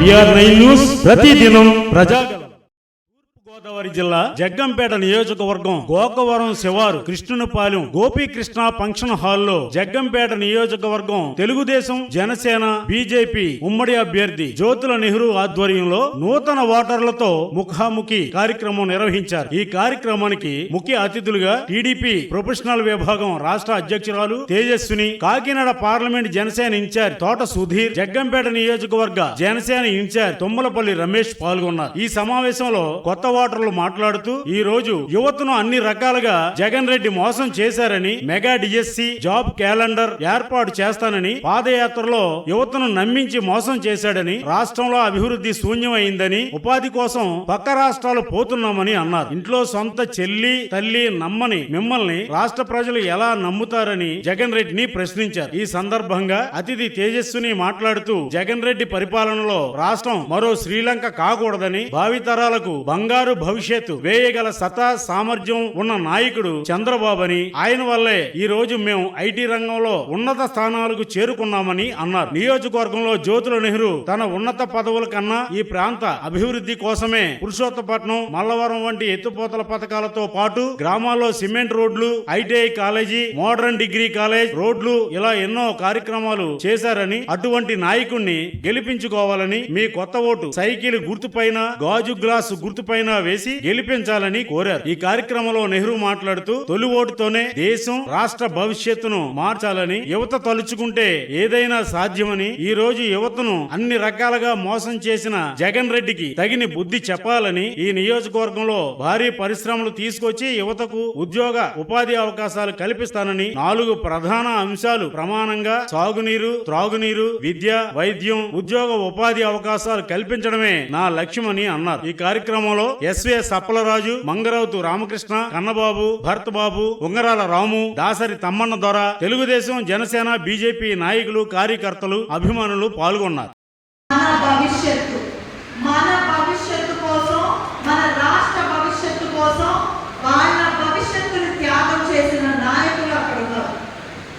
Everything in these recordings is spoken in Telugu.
బిఆర్ నైన్ న్యూస్ ప్రతిదినం ప్రజాగలం గోదావరి జిల్లా జగ్గంపేట నియోజకవర్గం గోకవరం శివారు కృష్ణునిపాలెం గోపీకృష్ణ ఫంక్షన్ హాల్లో జగ్గంపేట నియోజకవర్గం తెలుగుదేశం జనసేన బీజేపీ ఉమ్మడి అభ్యర్థి జ్యోతుల నెహ్రూ ఆధ్వర్యంలో నూతన ఓటర్లతో ముఖాముఖి కార్యక్రమం నిర్వహించారు. ఈ కార్యక్రమానికి ముఖ్య అతిథులుగా టీడీపీ ప్రొఫెషనల్ విభాగం రాష్ట్ర అధ్యక్షురాలు తేజస్విని కాకినాడ పార్లమెంట్ జనసేన ఇన్ఛార్జ్ తోట సుధీర్ జగ్గంపేట నియోజకవర్గ జనసేన ఇన్ఛార్జ్ తుమ్మలపల్లి రమేష్ పాల్గొన్నారు. ఈ సమావేశంలో కొత్త ఓటర్ రిపోర్టర్లు మాట్లాడుతూ ఈ రోజు యువతను అన్ని రకాలుగా జగన్ రెడ్డి మోసం చేశారని మెగా డిఎస్సి జాబ్ క్యాలెండర్ ఏర్పాటు చేస్తానని పాదయాత్రలో యువతను నమ్మించి మోసం చేశాడని రాష్ట్రంలో అభివృద్ధి శూన్యమైందని ఉపాధి కోసం పక్క రాష్ట్రాలు పోతున్నామని అన్నారు. ఇంట్లో సొంత చెల్లి తల్లి నమ్మని మిమ్మల్ని రాష్ట్ర ప్రజలు ఎలా నమ్ముతారని జగన్ రెడ్డిని ప్రశ్నించారు. ఈ సందర్భంగా అతిథి తేజస్విని మాట్లాడుతూ జగన్ రెడ్డి పరిపాలనలో రాష్ట్రం మరో శ్రీలంక కాకూడదని భావితరాలకు బంగారు భవిష్యత్తు వేయగల సతా సామర్థ్యం ఉన్న నాయకుడు చంద్రబాబు అని ఆయన వల్లే ఈ రోజు మేము ఐటీ రంగంలో ఉన్నత స్థానాలకు చేరుకున్నామని అన్నారు. నియోజకవర్గంలో జ్యోతుల నెహ్రూ తన ఉన్నత పదవుల కన్నా ఈ ప్రాంత అభివృద్ధి కోసమే పురుషోత్తపట్నం మల్లవరం వంటి ఎత్తుపోతల పథకాలతో పాటు గ్రామాల్లో సిమెంట్ రోడ్లు ITI college modern degree college రోడ్లు ఇలా ఎన్నో కార్యక్రమాలు చేశారని అటువంటి నాయకుణ్ణి గెలిపించుకోవాలని మీ కొత్త ఓటు సైకిల్ గుర్తుపైన గాజు గ్లాసు గుర్తుపైన వేసి గెలిపించాలని కోరారు. ఈ కార్యక్రమంలో నెహ్రూ మాట్లాడుతూ తొలి ఓటుతోనే దేశం రాష్ట్ర భవిష్యత్తును మార్చాలని యువత తలుచుకుంటే ఏదైనా సాధ్యమని ఈ రోజు యువతను అన్ని రకాలుగా మోసం చేసిన జగన్ రెడ్డికి తగిన బుద్ధి చెప్పాలని ఈ నియోజకవర్గంలో భారీ పరిశ్రమలు తీసుకొచ్చి యువతకు ఉద్యోగ ఉపాధి అవకాశాలు కల్పిస్తానని నాలుగు ప్రధాన అంశాలు ప్రమాణంగా సాగునీరు త్రాగునీరు విద్య వైద్యం ఉద్యోగ ఉపాధి అవకాశాలు కల్పించడమే నా లక్ష్యమని అన్నారు. ఈ కార్యక్రమంలో ఎస్వే సప్పలరాజు మంగరావుతు రామకృష్ణ కన్నబాబు భరత్ బాబు ఉంగరాల రాము దాసరి తమ్మన్న దొర తెలుగుదేశం జనసేన బీజేపీ నాయకులు కార్యకర్తలు అభిమానులు పాల్గొన్నారు. భవిష్యత్తు మన భవిష్యత్తు కోసం మన రాష్ట్ర భవిష్యత్తు కోసం వాళ్ళ త్యాగం చేసిన నాయకులు అక్కడ ఉన్నారు.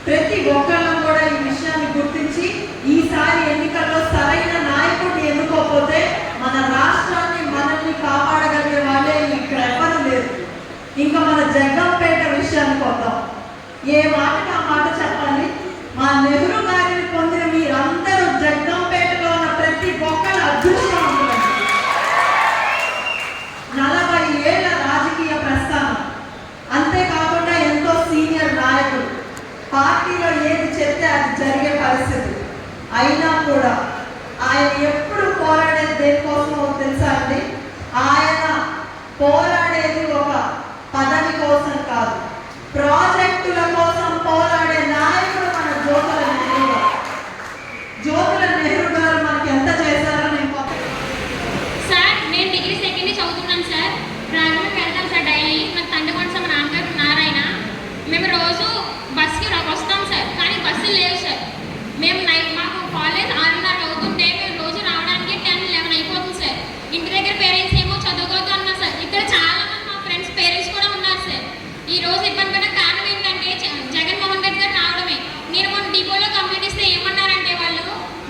ప్రతి ఒక్కళ్ళం ఏ మాటకి ఆ మాట చెప్పాలి మా నెహ్రూ గారిని పొందిన మీరందరూ జగ్గంపేటలో ఉన్న ప్రతి ఒక్కరు అదృష్టవంతులండి. నలభై ఏళ్ళ రాజకీయ ప్రస్థానం. అంతేకాకుండా ఎంతో సీనియర్ నాయకుడు పార్టీలో ఏది చెప్తే అది జరిగే పరిస్థితి. అయినా కూడా ఆయన ఎప్పుడు పోరాడేది దేనికోసమో తెలుసా అండి? ఆయన పోరా కానీ లేవు సార్ మేము నైట్ మాకు కాలేజ్ ఆరున్నర అవుతుంటే మేము రోజు రావడానికి టెన్ లెవెన్ అయిపోతుంది సార్. ఇంటి దగ్గర పేరెంట్స్ ఏమో చదువుకోవద్దు అన్నారు సార్. ఇక్కడ చాలా మంది మా ఫ్రెండ్స్ పేరెంట్స్ కూడా ఉన్నారు సార్. ఈ రోజు ఇబ్బంది పడిన కారణం ఏంటంటే జ- జగన్మోహన్ రెడ్డి గారు రావడమే. నేను మొన్న డిపోలో కంప్లీట్ ఇస్తే ఏమన్నారంటే వాళ్ళు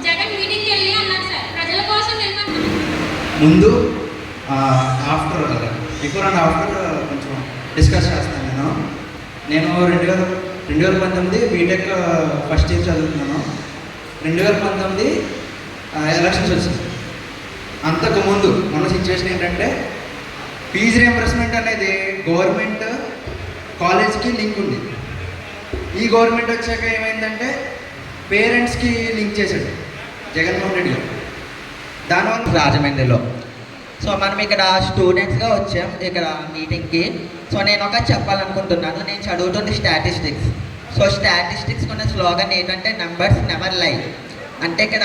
జగన్ మీటింగ్కి వెళ్ళి అన్నారు సార్. ప్రజల కోసం వెళ్ళమంటున్నారు ముందు ఆఫ్టర్ బిఫోర్ అండ్ ఆఫ్టర్ కొంచెం డిస్కస్ చేస్తాను నేను. నేను రెండు వేల రెండు వేల పంతొమ్మిది బీటెక్ ఫస్ట్ ఇయర్ చదువుతున్నాను రెండు వేల పంతొమ్మిది ఎలక్షన్స్ వచ్చింది. అంతకు ముందు మన సిచ్యువేషన్ ఏంటంటే ఫీజు రియంబర్స్మెంట్ అనేది గవర్నమెంట్ కాలేజ్కి లింక్ ఉంది. ఈ గవర్నమెంట్ వచ్చాక ఏమైందంటే పేరెంట్స్కి లింక్ చేశాడు జగన్మోహన్ రెడ్డి గారు. దానివల్ల రాజమండ్రిలో సో మనం ఇక్కడ స్టూడెంట్స్గా వచ్చాం ఇక్కడ మీటింగ్కి సో నేను ఒక చెప్పాలనుకుంటున్నాను నేను చదువుతుంది స్టాటిస్టిక్స్ సో స్టాటిస్టిక్స్ ఉన్న స్లోగన్ ఏంటంటే నెంబర్స్ నెవర్ లై అంటే ఇక్కడ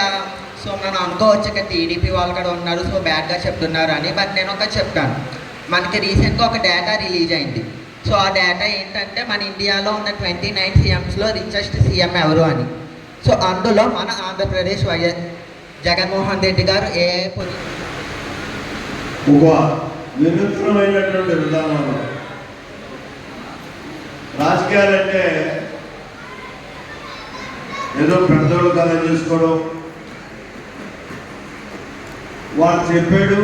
సో మనం అనుకోవచ్చు ఇక్కడ టీడీపీ వాళ్ళు కూడా ఉన్నారు సో బ్యాడ్గా చెప్తున్నారు అని బట్ నేను ఒక చెప్తాను. మనకి రీసెంట్గా ఒక డేటా రిలీజ్ అయింది. సో ఆ డేటా ఏంటంటే మన ఇండియాలో ఉన్న ట్వంటీ నైన్ సీఎంస్లో రిచెస్ట్ సీఎం ఎవరు అని. సో అందులో మన ఆంధ్రప్రదేశ్ వైఎస్ జగన్మోహన్ రెడ్డి గారు ఏ పొజిషన్ ఒక వినూత్నమైనటువంటి రాజకీయాలు రాజకీయాలంటే ఏదో పెద్దోళ్ళు కథ చేసుకోవడం వాడు చెప్పాడు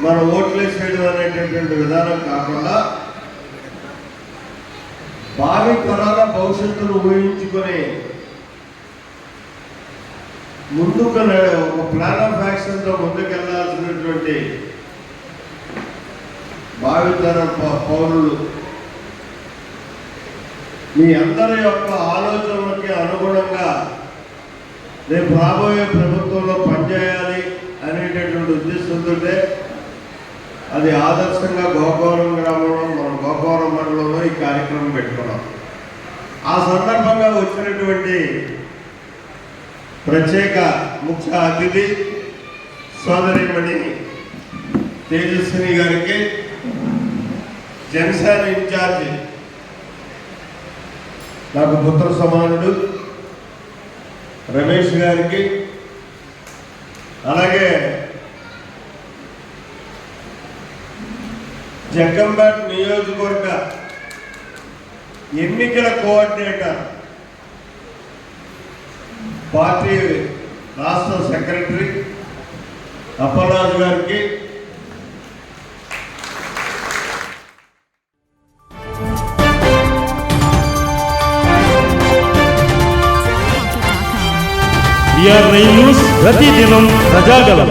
మన ఓట్లు వేసేయడం అనేటటువంటి విధానం కాకుండా భావి తరాల భవిష్యత్తును ఊహించుకొని ముందుకు ఒక ప్లాన్ ఆఫ్ యాక్షన్తో ముందుకెళ్ళాల్సినటువంటి భావితర పౌరులు. మీ అందరి యొక్క ఆలోచనలకి అనుగుణంగా రేపు రాబోయే ప్రభుత్వంలో పనిచేయాలి అనేటటువంటి ఉద్దేశంతో అది ఆదర్శంగా గోకవరం గ్రామంలో మనం గోకవరం మండలంలో ఈ కార్యక్రమం పెట్టుకున్నాం. ఆ సందర్భంగా వచ్చినటువంటి ప్రత్యేక ముఖ్య అతిథి సోదరిమణి తేజస్విని గారికి జనసేన ఇన్ఛార్జి నాకు పుత్ర సమానుడు రమేష్ గారికి అలాగే జగ్గంపేట నియోజకవర్గ ఎన్నికల కోఆర్డినేటర్ పార్టీ రాష్ట్ర సెక్రటరీ అప్పలరాజు గారికి విఆర్ నైన్ న్యూస్ ప్రతిదినం ప్రజాగలం